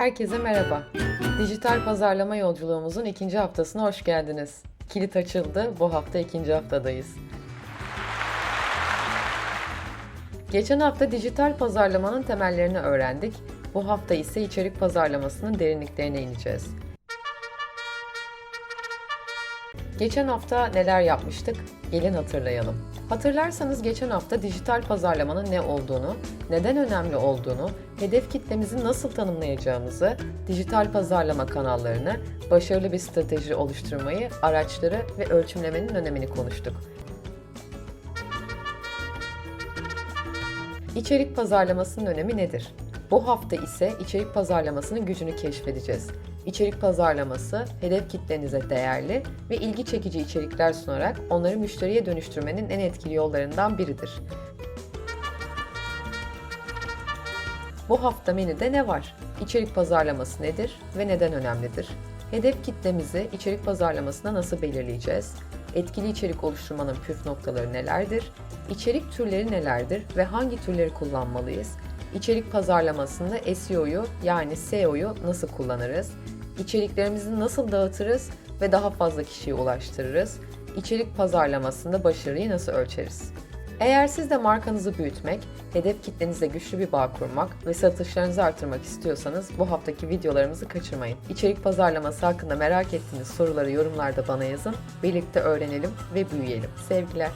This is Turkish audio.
Herkese merhaba. Dijital pazarlama yolculuğumuzun ikinci haftasına hoş geldiniz. Kilit açıldı, bu hafta ikinci haftadayız. Geçen hafta dijital pazarlamanın temellerini öğrendik. Bu hafta ise içerik pazarlamasının derinliklerine ineceğiz. Geçen hafta neler yapmıştık? Gelin hatırlayalım. Hatırlarsanız geçen hafta dijital pazarlamanın ne olduğunu, neden önemli olduğunu, hedef kitlemizi nasıl tanımlayacağımızı, dijital pazarlama kanallarını, başarılı bir strateji oluşturmayı, araçları ve ölçümlemenin önemini konuştuk. İçerik pazarlamasının önemi nedir? Bu hafta ise içerik pazarlamasının gücünü keşfedeceğiz. İçerik pazarlaması, hedef kitlenize değerli ve ilgi çekici içerikler sunarak onları müşteriye dönüştürmenin en etkili yollarından biridir. Bu hafta menüde ne var? İçerik pazarlaması nedir ve neden önemlidir? Hedef kitlemizi içerik pazarlamasında nasıl belirleyeceğiz? Etkili içerik oluşturmanın püf noktaları nelerdir? İçerik türleri nelerdir ve hangi türleri kullanmalıyız? İçerik pazarlamasında SEO'yu yani SEO'yu nasıl kullanırız? İçeriklerimizi nasıl dağıtırız ve daha fazla kişiye ulaştırırız? İçerik pazarlamasında başarıyı nasıl ölçeriz? Eğer siz de markanızı büyütmek, hedef kitlenizle güçlü bir bağ kurmak ve satışlarınızı artırmak istiyorsanız bu haftaki videolarımızı kaçırmayın. İçerik pazarlaması hakkında merak ettiğiniz soruları yorumlarda bana yazın. Birlikte öğrenelim ve büyüyelim. Sevgiler.